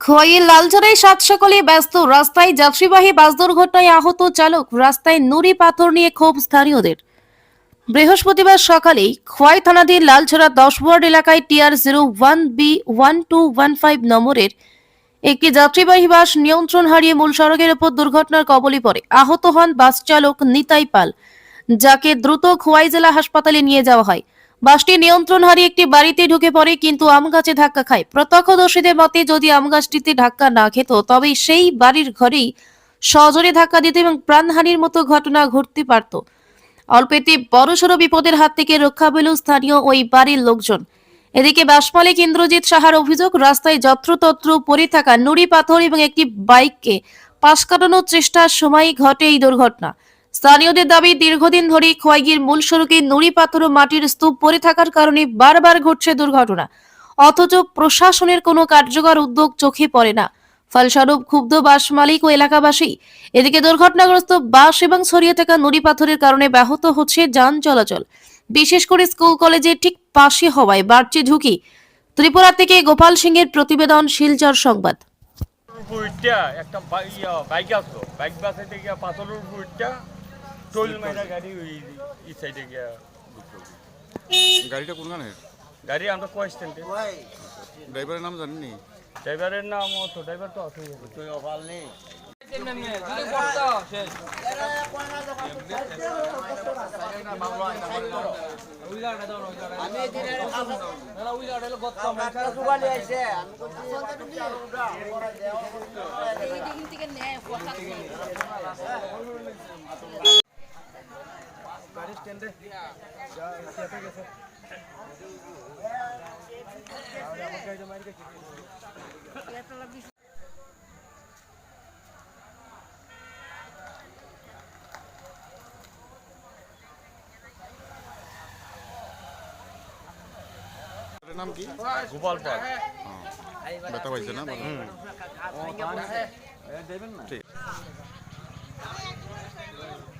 খোয়াইয়ের লালচরাই সাত সকালে ব্যস্ত। রাস্তায় যাত্রীবাহী বাস দুর্ঘটনায় আহত চালক। রাস্তায় নুড়ি পাথর নিয়ে ক্ষোভ স্থানীয়দের। বৃহস্পতিবার সকালেই খোয়াই থানাধীন লালছড়া দশ ওয়ার্ড এলাকায় TR zero one B one two one five নম্বরের একটি যাত্রীবাহী বাস নিয়ন্ত্রণ হারিয়ে মূল সড়কের উপর দুর্ঘটনার কবলে পড়ে। আহত হন বাস চালক নিতাই পাল, যাকে দ্রুত খোয়াই জেলা হাসপাতালে নিয়ে যাওয়া হয়। বাসটি নিয়ন্ত্রণ হারিয়ে একটি বাড়িতে ঢুকে পড়ে, কিন্তু আম গাছে ধাক্কা খায়। প্রত্যক্ষদর্শীদের মতে, যদি আম গাছটিতে ধাক্কা না খেত, তবে সেই বাড়ির ঘরেই সজোরে ধাক্কা দিত এবং প্রাণহানির মতো ঘটনা ঘটতে পারত। অল্পেতে বড়সড় বিপদের হাত থেকে রক্ষা পেল স্থানীয় ওই বাড়ির লোকজন। এদিকে বাসমালিক ইন্দ্রজিৎ সাহার অভিযোগ, রাস্তায় যত্রতত্র পড়ে থাকা নুড়ি পাথর এবং একটি বাইককে পাশ কাটানোর চেষ্টার সময় ঘটে এই দুর্ঘটনা। স্থানীয়দের দাবি, দীর্ঘদিন ধরে খোয়াইগির মূল সড়কে নুড়ি পাথর ও মাটির স্তূপ পড়ে থাকার কারণে বারবার ঘটছে দুর্ঘটনা। অথচ প্রশাসনের কোনো কার্যকর উদ্যোগ চোখে পড়ে না। ফলস্বরূপ, ক্ষুব্ধ বাস মালিক ও এলাকাবাসী এদিকে দুর্ঘটনাগ্রস্ত বাস এবং ছড়িয়ে থাকা নুড়ি পাথরের কারণে ব্যাহত হচ্ছে যান চলাচল। বিশেষ করে স্কুল কলেজের ঠিক পাশে হওয়ায় বাড়ছে ঝুঁকি। ত্রিপুরা থেকে গোপাল সিংয়ের প্রতিবেদন, শিলচর সংবাদ। একটা বাই- বাইক আসতো বাইক বাসাইতে গিয়া পাথরের উপরটা টোল মাইরা গাড়ি ওই এই সাইডে গিয়া। গাড়িটা কোনখানের গাড়ি আমরা কয় স্ট্যান্ডে। ড্রাইভারের নাম জানেননি? ড্রাইভারের নাম তো ড্রাইভার তো আছে এটার নাম কি গোপাল পাল ব্যথা পাইছে না বলো। ঠিক এই দিকটা মানে এই দিকটা ভাঙছে না ভাঙছে তো গাছটা এখানে লাগাইছে। গাড়িটারে বাদ আমার তো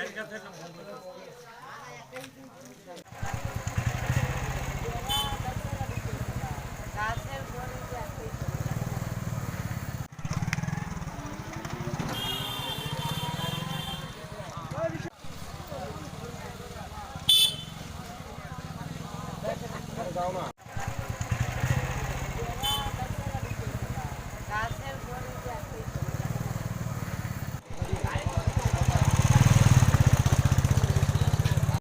এর কাছে একটা মোবাইল